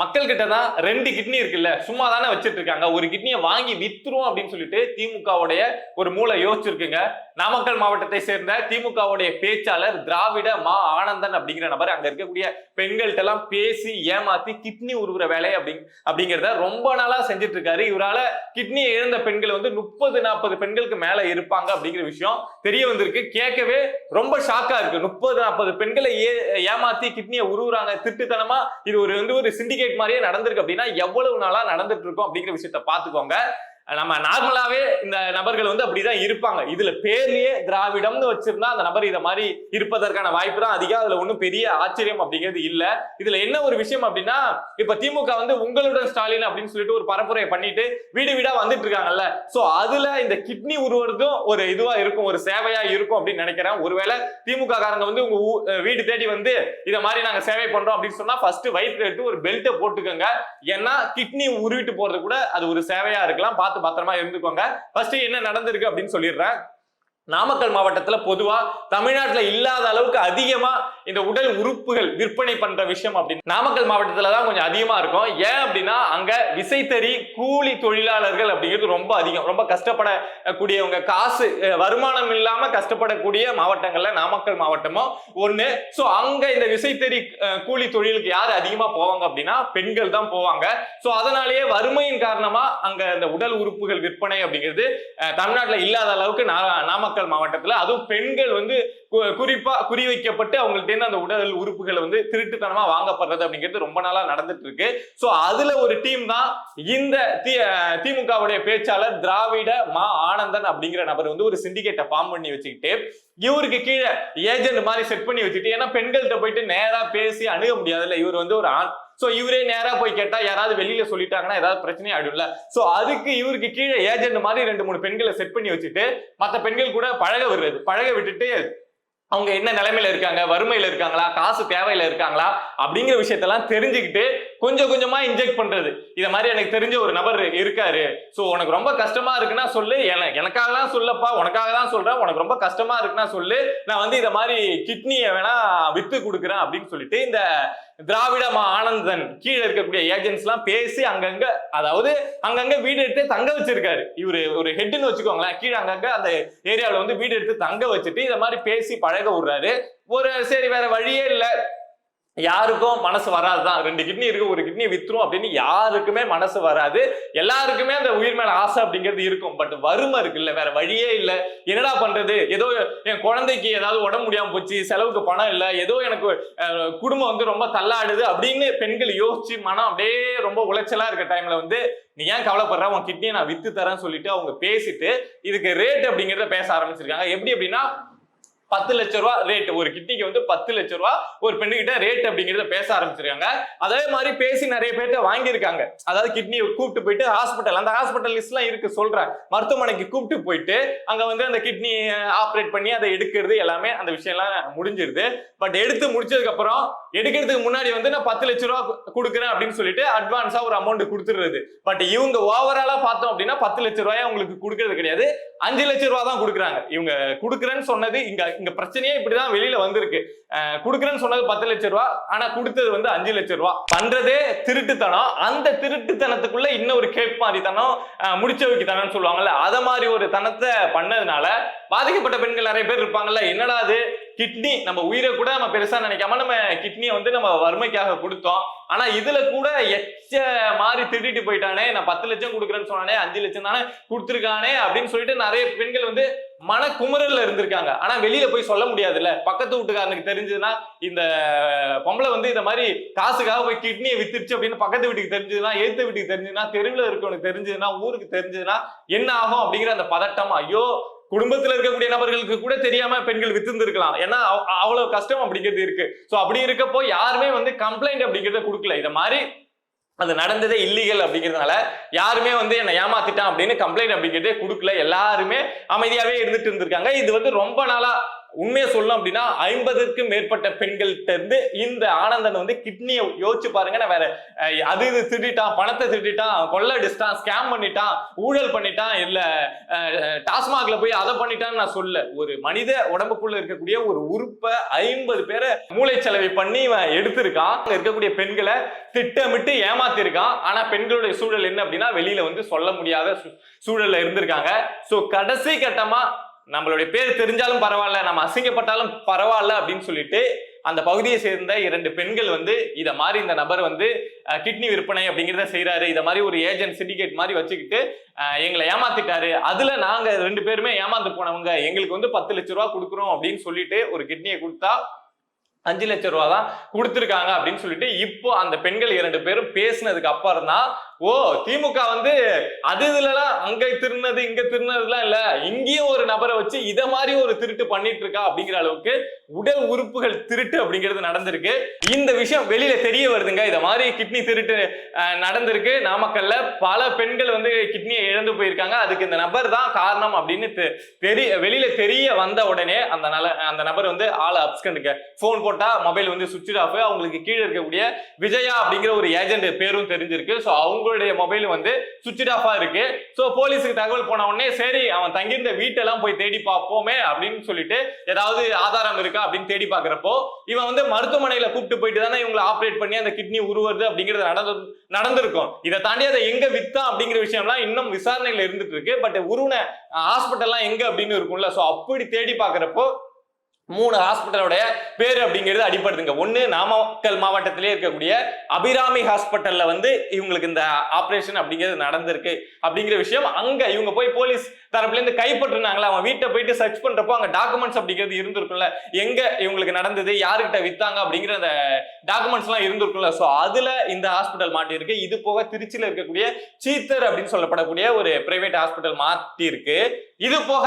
மக்கள் கிட்ட தான் ரெண்டு கிட்னி இருக்குல்ல சும்மா தானே வச்சுட்டு இருக்காங்க ஒரு கிட்னியை வாங்கி வித்துரும் அப்படின்னு சொல்லிட்டு திமுகவுடைய ஒரு மூளை யோசிச்சிருக்குங்க. நாமக்கல் மாவட்டத்தை சேர்ந்த திமுகவுடைய பேச்சாளர் திராவிட மா ஆனந்தன் அப்படிங்கிற நபர் அங்க இருக்கக்கூடிய பெண்கள்கிட்ட எல்லாம் பேசி ஏமாத்தி கிட்னி உருவுற வேலை அப்படி அப்படிங்கிறத ரொம்ப நாளா செஞ்சுட்டு இருக்காரு இவரால கிட்னியை இழந்த பெண்கள் வந்து முப்பது நாற்பது பெண்களுக்கு மேல இருப்பாங்க அப்படிங்கிற விஷயம் தெரிய வந்திருக்கு. கேட்கவே ரொம்ப ஷாக்கா இருக்கு. முப்பது நாற்பது பெண்களை ஏ ஏமாத்தி கிட்னியை உருவுறாங்க. திட்டுத்தனமா இது ஒரு வந்து ஒரு சிண்டிகேட் மாதிரியே நடந்திருக்கு அப்படின்னா எவ்வளவு நாளா நடந்துட்டு இருக்கும் அப்படிங்கிற விஷயத்த பாத்துக்கோங்க நம்ம நார்மலாவே இந்த நபர்கள் வந்து அப்படிதான் இருப்பாங்க. இதுல பேர்லயே திராவிடம்னு வச்சிருந்தா அந்த நபர் இதை மாதிரி இருப்பதற்கான வாய்ப்பு தான் அதிகம். அதுல ஒன்றும் பெரிய ஆச்சரியம் அப்படிங்கிறது இல்ல. இதுல என்ன ஒரு விஷயம் அப்படின்னா இப்ப திமுக வந்து உங்களுடன் ஸ்டாலின் அப்படின்னு சொல்லிட்டு ஒரு பரப்புரையை பண்ணிட்டு வீடு வீடா வந்துட்டு இருக்காங்கல்ல. சோ அதுல இந்த கிட்னி உருவதும் ஒரு இதுவா இருக்கும் ஒரு சேவையா இருக்கும் அப்படின்னு நினைக்கிறேன். ஒருவேளை திமுக காரங்க வந்து உங்க வீடு தேடி வந்து இதை மாதிரி நாங்க சேவை பண்றோம் அப்படின்னு சொன்னா ஃபர்ஸ்ட் வயிற்று எடுத்து ஒரு பெல்ட்டை போட்டுக்கோங்க. ஏன்னா கிட்னி உருவிட்டு போறது கூட அது ஒரு சேவையா இருக்கலாம். பார்த்து பத்திரமா இருந்துக்கோங்க. ஃபர்ஸ்ட் என்ன நடந்திருக்கு அப்படின்னு சொல்லிடுறேன். நாமக்கல் மாவட்டத்துல பொதுவா தமிழ்நாட்டுல இல்லாத அளவுக்கு அதிகமா இந்த உடல் உறுப்புகள் விற்பனை பண்ற விஷயம் அப்படின்னு நாமக்கல் மாவட்டத்துல தான் கொஞ்சம் அதிகமா இருக்கும். ஏன் அப்படின்னா அங்க விசைத்தறி கூலி தொழிலாளர்கள் அப்படிங்கிறது ரொம்ப அதிகம். ரொம்ப கஷ்டப்படக்கூடியவங்க. காசு வருமானம் இல்லாம கஷ்டப்படக்கூடிய மாவட்டங்கள்ல நாமக்கல் மாவட்டமும் ஒண்ணு. சோ அங்க இந்த விசைத்தறி கூலி தொழிலுக்கு யார் அதிகமா போவாங்க அப்படின்னா பெண்கள் தான் போவாங்க. சோ அதனாலேயே வறுமையின் காரணமா அங்க இந்த உடல் உறுப்புகள் விற்பனை அப்படிங்கிறது தமிழ்நாட்டில் தமிழ்நாட்டுல இல்லாத அளவுக்கு நா- நாமக்கல் மாவட்டத்துல அதுவும் பெண்கள் வந்து குறிப்பா குறி வைக்கப்பட்டு அவங்கள்ட்ட அந்த உடல் உறுப்புகளை வந்து திருட்டுத்தனமா வாங்கப்படுறது அப்படிங்கிறது ரொம்ப நாளா நடந்துட்டு இருக்கு சோ அதுல ஒரு டீம் தான் இந்த திமுகவுடைய பேச்சாளர் திராவிட மா ஆனந்தன் அப்படிங்கிற நபர் வந்து ஒரு சிண்டிகேட்டை ஃபார்ம் பண்ணி வச்சுக்கிட்டு இவருக்கு கீழே ஏஜென்ட் மாதிரி செட் பண்ணி வச்சுட்டு ஏன்னா பெண்கள்கிட்ட போயிட்டு நேரா பேசி அணுக முடியாதுல்ல. இவர் வந்து ஒரு ஆண் ஸோ இவரே நேராக போய் கேட்டால் யாராவது வெளியில சொல்லிட்டாங்கன்னா ஏதாவது பிரச்சனை ஆயிடும்ல. ஸோ அதுக்கு இவருக்கு கீழே ஏஜென்ட் மாதிரி ரெண்டு மூணு பெண்களை செட் பண்ணி வச்சுட்டு மற்ற பெண்கள் கூட பழக விடுறது. பழக விட்டுட்டு அவங்க என்ன நிலைமையில இருக்காங்க? வறுமையில இருக்காங்களா? காசு தேவையில இருக்காங்களா? அப்படிங்கிற விஷயத்தெல்லாம் தெரிஞ்சுக்கிட்டு கொஞ்சம் கொஞ்சமா இன்ஜெக்ட் பண்றது. இதை மாதிரி எனக்கு தெரிஞ்ச ஒரு நபர் இருக்காரு. ஸோ உனக்கு ரொம்ப கஷ்டமா இருக்குன்னா சொல்லு. என- எனக்காக தான் சொல்லப்பா உனக்காக தான் சொல்றேன். உனக்கு ரொம்ப கஷ்டமா இருக்குன்னா சொல்லு. நான் வந்து இதை மாதிரி கிட்னியை வேணா வித்து கொடுக்குறேன் அப்படின்னு சொல்லிட்டு இந்த திராவிட மா ஆனந்தன் கீழே இருக்கக்கூடிய ஏஜென்ட்ஸ் எல்லாம் பேசி அங்கங்க அதாவது அங்கங்க வீடு எடுத்து தங்க வச்சிருக்காரு. இவரு ஒரு ஹெட்னு வச்சுக்கோங்களேன். கீழே அங்கங்க அந்த ஏரியாவில் வந்து வீடு எடுத்து தங்க வச்சுட்டு இதை மாதிரி பேசி பழக விடுறாரு. ஒரு சரி வேற வழியே இல்லை. யாருக்கும் மனசு வராதுதான். ரெண்டு கிட்னி இருக்கு ஒரு கிட்னி வித்துரும் அப்படின்னு யாருக்குமே மனசு வராது. எல்லாருக்குமே அந்த உயிர் மேல ஆசை அப்படிங்கிறது இருக்கும். பட் வறுமை இருக்குல்ல வேற வழியே இல்ல. என்னடா பண்றது? ஏதோ என் குழந்தைக்கு ஏதாவது உடம்பு முடியாம போச்சு செலவுக்கு பணம் இல்ல ஏதோ எனக்கு குடும்பம் வந்து ரொம்ப தள்ளாடுது அப்படின்னு பெண்கள் யோசிச்சு மனம் அப்படியே ரொம்ப உளைச்சலா இருக்க டைம்ல வந்து நீ ஏன் கவலைப்படுற? உன் கிட்னியை நான் வித்து தரேன்னு சொல்லிட்டு அவங்க பேசிட்டு இதுக்கு ரேட் அப்படிங்கறத பேச ஆரம்பிச்சிருக்காங்க. எப்படி அப்படின்னா பத்து லட்ச ரூபா ரேட் ஒரு கிட்னிக்கு வந்து பத்து லட்ச ரூபா ஒரு பெண்ணுகிட்ட ரேட் அப்படிங்கறத பேச ஆரம்பிச்சிருக்காங்க. அதே மாதிரி பேசி நிறைய பேர்ட்ட வாங்கியிருக்காங்க. அதாவது கிட்னியை கூப்பிட்டு போயிட்டு ஹாஸ்பிட்டல் அந்த ஹாஸ்பிட்டல் லிஸ்ட் எல்லாம் இருக்கு சொல்றேன். மருத்துவமனைக்கு கூப்பிட்டு போயிட்டு அங்க வந்து அந்த கிட்னி ஆப்ரேட் பண்ணி அதை எடுக்கிறது எல்லாமே அந்த விஷயம் எல்லாம் முடிஞ்சிருது. பட் எடுத்து முடிச்சதுக்கு அப்புறம் எடுக்கிறதுக்கு முன்னாடி வந்து நான் பத்து லட்ச ரூபா கொடுக்குறேன் அப்படின்னு சொல்லிட்டு அட்வான்ஸா ஒரு அமௌண்ட் கொடுத்துடுறது. பட் இவங்க ஓவராலா பார்த்தோம் அப்படின்னா பத்து லட்ச ரூபாய் உங்களுக்கு கொடுக்கறது கிடையாது. அஞ்சு லட்ச ரூபா தான் கொடுக்குறாங்க. இவங்க கொடுக்குறேன்னு சொன்னது இங்க இங்க பிரச்சனையே இப்படிதான் வெளியில வந்திருக்கு. கொடுக்குறேன்னு சொன்னது பத்து லட்ச ரூபா ஆனா கொடுத்தது வந்து அஞ்சு லட்ச ரூபா. பண்றதே திருட்டுத்தனம். அந்த திருட்டுத்தனத்துக்குள்ள இன்னும் கேப் மாதிரி தனம் முடிச்ச வைக்க தனம்னு சொல்லுவாங்கல்ல அத மாதிரி ஒரு தனத்தை பண்ணதுனால பாதிக்கப்பட்ட பெண்கள் நிறைய பேர் இருப்பாங்கல்ல என்னடா அது? கிட்னி நம்ம உயிரை கூட நம்ம பெருசா நினைக்காம நம்ம கிட்னியை வந்து நம்ம வறுமைக்காக கொடுத்தோம். ஆனா இதுல கூட எச்ச மாதிரி திருடிட்டு போயிட்டானே நான் பத்து லட்சம் கொடுக்குறேன்னு சொன்னானே அஞ்சு லட்சம் தானே கொடுத்துருக்கானே அப்படின்னு சொல்லிட்டு நிறைய பெண்கள் வந்து மன இருந்திருக்காங்க. ஆனா வெளியில போய் சொல்ல முடியாதுல்ல. பக்கத்து வீட்டுக்காரனுக்கு தெரிஞ்சதுன்னா இந்த பொம்பளை வந்து இந்த மாதிரி காசுக்காக போய் கிட்னியை வித்துருச்சு அப்படின்னு பக்கத்து வீட்டுக்கு தெரிஞ்சதுன்னா ஏத்து வீட்டுக்கு தெரிஞ்சதுன்னா தெருவில் இருக்கவனுக்கு தெரிஞ்சதுன்னா ஊருக்கு தெரிஞ்சதுன்னா என்ன ஆகும் அப்படிங்கிற அந்த பதட்டம். ஐயோ குடும்பத்துல இருக்கக்கூடிய நபர்களுக்கு கூட தெரியாம பெண்கள் வித்துருந்துருக்கலாம். ஏன்னா அவ்வளவு கஷ்டம் அப்படிங்கிறது இருக்கு. சோ அப்படி இருக்கப்போ யாருமே வந்து கம்ப்ளைண்ட் அப்படிங்கிறத கொடுக்கல. இதை மாதிரி அது நடந்ததே இல்லீகல் அப்படிங்கிறதுனால யாருமே வந்து என்னை ஏமாத்திட்டான் அப்படின்னு கம்ப்ளைண்ட் அப்படிங்கிறதே கொடுக்கல. எல்லாருமே அமைதியாவே இருந்துட்டு இருந்திருக்காங்க. இது வந்து ரொம்ப நாளா உண்மையை சொல்லணும் அப்படின்னா ஐம்பதுக்கும் மேற்பட்ட பெண்கள்கிட்ட இருந்து இந்த ஆனந்தன் வந்து கிட்னியை யோசிச்சு பாருங்க நான் வேற அது இது திருடிட்டான் பணத்தை திருடிட்டான் கொள்ளடிச்சிட்டான் ஸ்கேம் பண்ணிட்டான் ஊழல் பண்ணிட்டான் இல்ல டாஸ்மாக்ல போய் அதை பண்ணிட்டான்னு நான் சொல்ல ஒரு மனித உடம்புக்குள்ள இருக்கக்கூடிய ஒரு உறுப்பை ஐம்பது பேரை மூளைச்சலவை பண்ணி இவன் எடுத்திருக்கான். இருக்கக்கூடிய பெண்களை திட்டமிட்டு ஏமாத்திருக்கான். ஆனா பெண்களுடைய சூழல் என்ன அப்படின்னா வெளியில வந்து சொல்ல முடியாத சூ- சூழல்ல இருந்திருக்காங்க. சோ கடைசி கட்டமா நம்மளுடைய பேர் தெரிஞ்சாலும் பரவாயில்ல நம்ம அசிங்கப்பட்டாலும் பரவாயில்ல அப்படின்னு சொல்லிட்டு அந்த பகுதியை சேர்ந்த இரண்டு பெண்கள் வந்து இதை மாதிரி இந்த நபர் வந்து கிட்னி விற்பனை அப்படிங்கிறத செய்கிறாரு இதை மாதிரி ஒரு ஏஜென்ட் சிண்டிகேட் மாதிரி வச்சுக்கிட்டு எங்களை ஏமாத்திட்டாரு. அதில் நாங்கள் ரெண்டு பேருமே ஏமாந்து போனவங்க எங்களுக்கு வந்து பத்து லட்ச ரூபா கொடுக்குறோம் அப்படின்னு சொல்லிட்டு ஒரு கிட்னியை கொடுத்தா அஞ்சு லட்ச ரூபா தான் கொடுத்துருக்காங்க அப்படின்னு சொல்லிட்டு இப்போ அந்த பெண்கள் இரண்டு பேரும் பேசினதுக்கு அப்புறம் தான் ஓ திமுக வந்து அது இதுலலாம் அங்க திருநது இங்க திருநதுலாம் இல்ல. இங்கேயும் ஒரு நபரை வச்சு இத மாதிரி ஒரு திருட்டு பண்ணிட்டு இருக்கா அப்படிங்கிற அளவுக்கு உடல் உறுப்புகள் திருட்டு அப்படிங்கிறது நடந்திருக்கு. இந்த விஷயம் வெளியில தெரிய வருதுங்க. இத மாதிரி கிட்னி திருட்டு நடந்திருக்கு. நாமக்கல்ல பல பெண்கள் வந்து கிட்னியை இழந்து போயிருக்காங்க. அதுக்கு இந்த நபர் தான் காரணம் அப்படின்னு தெ- தெரிய வெளியில தெரிய வந்த உடனே அந்த நல அந்த நபர் வந்து ஆளை அப்ஸ்கண்டுங்க. ஃபோன் போட்டா மொபைல் வந்து சுவிட்ச் ஆஃப் அவங்களுக்கு கீழே இருக்கக்கூடிய விஜயா அப்படிங்கிற ஒரு ஏஜென்ட் பேரும் தெரிஞ்சிருக்கு. ஸோ அவங்க உங்களுடைய மொபைல் வந்து சுவிட்ச் ஆஃபா இருக்கு. ஸோ போலீஸுக்கு தகவல் போன உடனே சரி அவன் தங்கியிருந்த வீட்டெல்லாம் போய் தேடி பார்ப்போமே அப்படின்னு சொல்லிட்டு ஏதாவது ஆதாரம் இருக்கா அப்படின்னு தேடி பார்க்குறப்போ இவன் வந்து மருத்துவமனையில கூப்பிட்டு போயிட்டு தானே இவங்களை ஆப்ரேட் பண்ணி அந்த கிட்னி உருவது அப்படிங்கிறது நடந்து நடந்திருக்கும். இதை தாண்டி அதை எங்க வித்தான் அப்படிங்கிற விஷயம்லாம் இன்னும் விசாரணையில இருந்துட்டு இருக்கு. பட் உருவன ஹாஸ்பிட்டல்லாம் எங்க அப்படின்னு இருக்கும்ல. ஸோ அப்படி தேடி பார்க்குறப்போ மூணு ஹாஸ்பிட்டலோட பேர் அப்படிங்கிறது அடிப்படுதுங்க ஒண்ணு நாமக்கல் மாவட்டத்திலே இருக்கக்கூடிய அபிராமி ஹாஸ்பிட்டல்ல வந்து இவங்களுக்கு இந்த ஆபரேஷன் அப்படிங்கிறது நடந்திருக்கு அப்படிங்கிற விஷயம். அங்க இவங்க போய் போலீஸ் தரப்புல இருந்து கைப்பற்றினாங்களா? அவன் வீட்டை போயிட்டு சர்ச் பண்றப்போ அங்க டாக்குமெண்ட்ஸ் அப்படிங்கிறது இருந்திருக்கும்ல. எங்க இவங்களுக்கு நடந்தது? யாருக்கிட்ட வித்தாங்க? அப்படிங்கிற அந்த டாக்குமெண்ட்ஸ் எல்லாம் இருந்திருக்கும்ல. சோ அதுல இந்த ஹாஸ்பிட்டல் மாட்டியிருக்கு. இது போக திருச்சியில இருக்கக்கூடிய சீத்தர் அப்படின்னு சொல்லப்படக்கூடிய ஒரு பிரைவேட் ஹாஸ்பிட்டல் மாட்டியிருக்கு. இது போக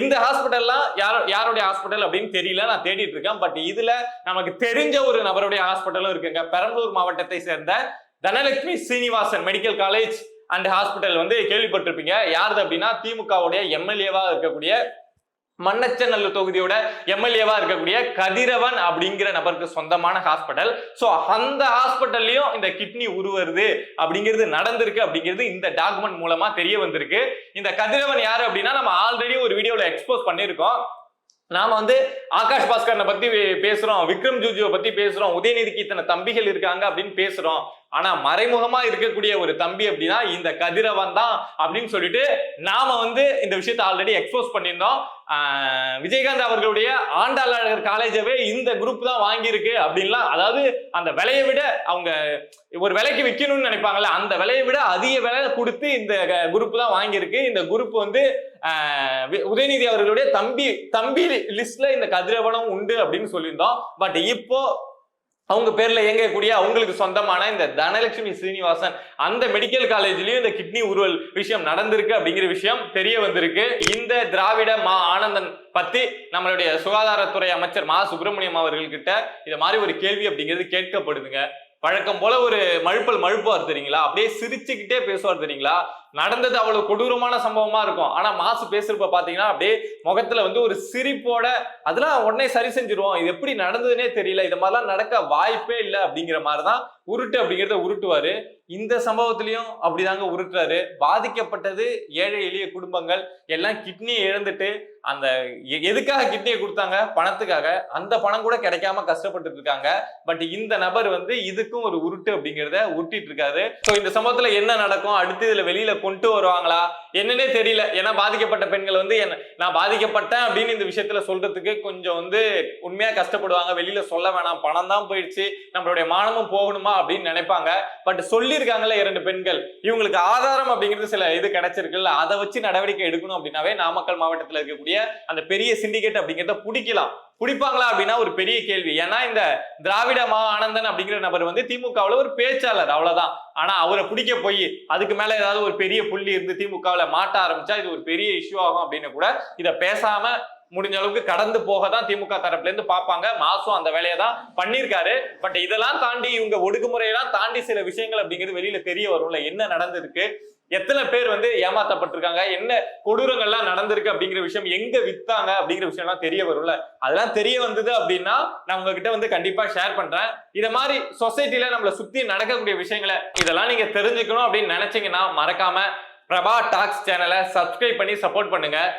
இந்த ஹாஸ்பிட்டல்லாம் யார் யாருடைய ஹாஸ்பிட்டல் அப்படின்னு தெரியல. நான் தேடிட்டு இருக்கேன். பட் இதுல நமக்கு தெரிஞ்ச ஒரு நபருடைய ஹாஸ்பிட்டலும் இருக்குங்க. பெரம்பலூர் மாவட்டத்தை சேர்ந்த Dhanalakshmi Srinivasan medical college and hospital வந்து கேள்விப்பட்டிருப்பீங்க. யாருது அப்படின்னா திமுகவுடைய எம்எல்ஏவா இருக்கக்கூடிய மண்ணச்சநல்லூர் தொகுதியோட எம்எல்ஏவா இருக்கக்கூடிய கதிரவன் அப்படிங்கிற நபருக்கு சொந்தமான ஹாஸ்பிட்டல் ஸோ அந்த ஹாஸ்பிட்டல்லையும் இந்த கிட்னி உருவருது அப்படிங்கிறது நடந்திருக்கு அப்படிங்கிறது இந்த டாக்குமெண்ட் மூலமா தெரிய வந்திருக்கு. இந்த கதிரவன் யாரு அப்படின்னா நம்ம ஆல்ரெடி ஒரு வீடியோல எக்ஸ்போஸ் பண்ணியிருக்கோம். நாம வந்து ஆகாஷ் பாஸ்கரனை பத்தி பேசுறோம் விக்ரம் ஜூஜுவை பத்தி பேசுறோம் உதயநிதிக்கு இத்தனை தம்பிகள் இருக்காங்க அப்படின்னு பேசுறோம். ஆனா மறைமுகமா இருக்கக்கூடிய ஒரு தம்பி அப்படின்னா இந்த கதிரவன் தான் அப்படின்னு சொல்லிட்டு நாம வந்து இந்த விஷயத்த ஆல்ரெடி எக்ஸ்போஸ் பண்ணியிருந்தோம். விஜயகாந்த் அவர்களுடைய ஆண்டாளர் காலேஜவே இந்த குரூப் தான் வாங்கியிருக்கு அப்படின்லாம் அதாவது அந்த விலையை விட அவங்க ஒரு விலைக்கு விற்கணும்னு நினைப்பாங்கல்ல அந்த விலையை விட அதிக விலை கொடுத்து இந்த குரூப் தான் வாங்கியிருக்கு. இந்த குரூப் வந்து உதயநிதி அவர்களுடைய தம்பி தம்பி லிஸ்ட்ல இந்த கதிரவனம் உண்டு அப்படின்னு சொல்லியிருந்தோம். பட் இப்போ அவங்க பேர்ல இயங்கக்கூடிய அவங்களுக்கு சொந்தமான இந்த தனலட்சுமி சீனிவாசன் அந்த மெடிக்கல் காலேஜ்லயும் இந்த கிட்னி உருவல் விஷயம் நடந்திருக்கு அப்படிங்கிற விஷயம் தெரிய வந்திருக்கு. இந்த திராவிட மா ஆனந்தன் பத்தி நம்மளுடைய சுகாதாரத்துறை அமைச்சர் மா சுப்பிரமணியம் அவர்கள்கிட்ட இது மாதிரி ஒரு கேள்வி அப்படிங்கிறது கேட்கப்படுதுங்க. வழக்கம் போல ஒரு மழுப்பல் மழுப்புவார் தெரியுங்களா? அப்படியே சிரிச்சுக்கிட்டே பேசுவார் தெரியுங்களா? நடந்தது அவ்வளவு கொடூரமான சம்பவமா இருக்கும். ஆனா மாசு பேசுறப்ப பாத்தீங்கன்னா அப்படியே முகத்துல வந்து ஒரு சிரிப்போட அதெல்லாம் உடனே சரி செஞ்சிருவோம். இது எப்படி நடந்ததுன்னே தெரியல. இது மாதிரிலாம் நடக்க வாய்ப்பே இல்லை. அப்படிங்கிற மாதிரிதான் உருட்டு அப்படிங்கிறத உருட்டுவாரு. இந்த சம்பவத்திலையும் அப்படிதாங்க உருட்டுறாரு. பாதிக்கப்பட்டது ஏழை எளிய குடும்பங்கள் எல்லாம் கிட்னியை இழந்துட்டு அந்த எதுக்காக கிட்னியை கொடுத்தாங்க? பணத்துக்காக. அந்த பணம் கூட கிடைக்காம கஷ்டப்பட்டு இருக்காங்க. பட் இந்த நபர் வந்து இதுக்கும் ஒரு உருட்டு அப்படிங்கிறத உருட்டிட்டு இருக்காரு. ஸோ இந்த சம்பவத்துல என்ன நடக்கும்? அடுத்து இதுல வெளியில கொண்டு வருவாங்களா? என்னன்னே தெரியல. ஏன்னா பாதிக்கப்பட்ட பெண்கள் வந்து என்ன நான் பாதிக்கப்பட்டேன் அப்படின்னு இந்த விஷயத்துல சொல்றதுக்கு கொஞ்சம் வந்து உண்மையா கஷ்டப்படுவாங்க. வெளியில சொல்ல வேணாம். பணம் தான் போயிடுச்சு. நம்மளுடைய மானமும் போகணுமா அப்படின்னு நினைப்பாங்க. பட் சொல்லி சொல்லியிருக்காங்களே இரண்டு பெண்கள். இவங்களுக்கு ஆதாரம் அப்படிங்கிறது சில இது கிடைச்சிருக்குல்ல அதை வச்சு நடவடிக்கை எடுக்கணும் அப்படின்னாவே நாமக்கல் மாவட்டத்தில் இருக்கக்கூடிய அந்த பெரிய சிண்டிகேட் அப்படிங்கிறத பிடிக்கலாம். பிடிப்பாங்களா அப்படின்னா ஒரு பெரிய கேள்வி. ஏன்னா இந்த திராவிட மா ஆனந்தன் அப்படிங்கிற நபர் வந்து திமுகவில் ஒரு பேச்சாளர் அவ்வளவுதான். ஆனா அவரை பிடிக்க போய் அதுக்கு மேல ஏதாவது ஒரு பெரிய புள்ளி இருந்து திமுகவில் மாட்ட ஆரம்பிச்சா இது ஒரு பெரிய இஷ்யூ ஆகும் அப்படின்னு கூட இதை பேசாம முடிஞ்ச அளவுக்கு கடந்து போக தான் திமுக தரப்புல இருந்து பார்ப்பாங்க. மாசம் அந்த வேலையை தான் பண்ணியிருக்காரு. பட் இதெல்லாம் தாண்டி இவங்க ஒடுக்குமுறையெல்லாம் தாண்டி சில விஷயங்கள் அப்படிங்கிறது வெளியில தெரிய வரும்ல. என்ன நடந்திருக்கு? எத்தனை பேர் வந்து ஏமாத்தப்பட்டிருக்காங்க? என்ன கொடூரங்கள்லாம் நடந்திருக்கு அப்படிங்கிற விஷயம் எங்க வித்தாங்க அப்படிங்கிற விஷயம் எல்லாம் தெரிய வரும்ல. அதெல்லாம் தெரிய வந்தது அப்படின்னா நான் உங்ககிட்ட வந்து கண்டிப்பா ஷேர் பண்றேன். இத மாதிரி சொசைட்டில நம்மள சுத்தி நடக்கக்கூடிய விஷயங்களை இதெல்லாம் நீங்க தெரிஞ்சுக்கணும் அப்படின்னு நினைச்சீங்கன்னா மறக்காம பிரபா டாக்ஸ் சேனலை சப்ஸ்கிரைப் பண்ணி சப்போர்ட் பண்ணுங்க.